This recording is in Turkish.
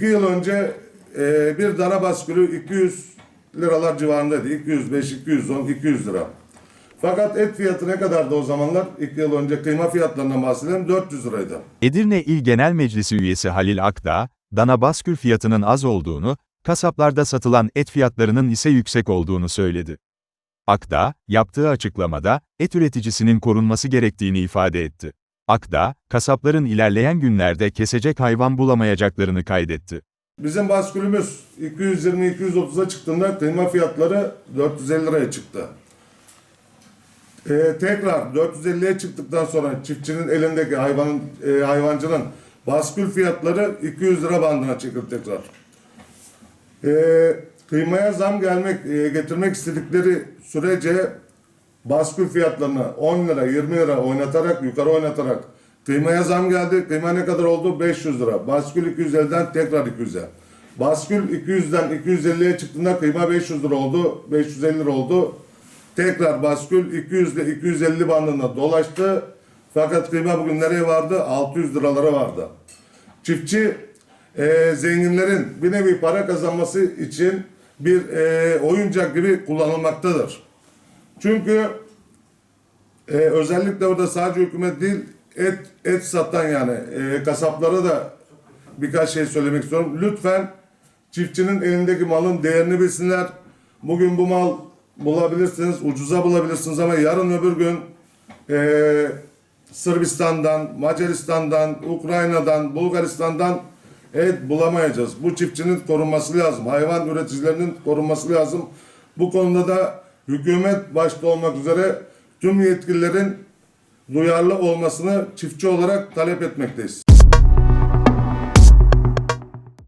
iki yıl önce e, bir dana baskülü 200 liralar civarındaydı. 205, 210, 200 lira. Fakat et fiyatı ne kadardı o zamanlar? İki yıl önce kıyma fiyatlarından bahsedelim 400 liraydı. Edirne İl Genel Meclisi üyesi Halil Akdağ, dana baskül fiyatının az olduğunu, kasaplarda satılan et fiyatlarının ise yüksek olduğunu söyledi. Akdağ, yaptığı açıklamada, et üreticisinin korunması gerektiğini ifade etti. Akdağ, kasapların ilerleyen günlerde kesecek hayvan bulamayacaklarını kaydetti. Bizim baskülümüz 220-230'a çıktığında kıyma fiyatları 450 liraya çıktı. Ee, tekrar 450'ye çıktıktan sonra çiftçinin elindeki hayvanın e, hayvancının baskül fiyatları 200 lira bandına çıktı tekrar. Ee, kıymaya zam gelmek e, getirmek istedikleri sürece baskül fiyatlarını 10 lira 20 lira oynatarak yukarı oynatarak kıymaya zam geldi. Kıyma ne kadar oldu? 500 lira. Baskül 250'den tekrar 200'e. Baskül 200'den 250'ye çıktığında kıyma 500 lira oldu. 550 lira oldu. Tekrar baskül 200 ile 250 bandında dolaştı. Fakat kıyma bugün nereye vardı? 600 liralara vardı. Çiftçi e, zenginlerin bir nevi para kazanması için bir e, oyuncak gibi kullanılmaktadır. Çünkü e, özellikle orada sadece hükümet değil et et satan yani e, kasaplara da birkaç şey söylemek istiyorum. Lütfen çiftçinin elindeki malın değerini bilsinler. Bugün bu mal bulabilirsiniz, ucuza bulabilirsiniz ama yarın öbür gün e, Sırbistan'dan, Macaristan'dan, Ukrayna'dan, Bulgaristan'dan et bulamayacağız. Bu çiftçinin korunması lazım. Hayvan üreticilerinin korunması lazım. Bu konuda da hükümet başta olmak üzere tüm yetkililerin duyarlı olmasını çiftçi olarak talep etmekteyiz.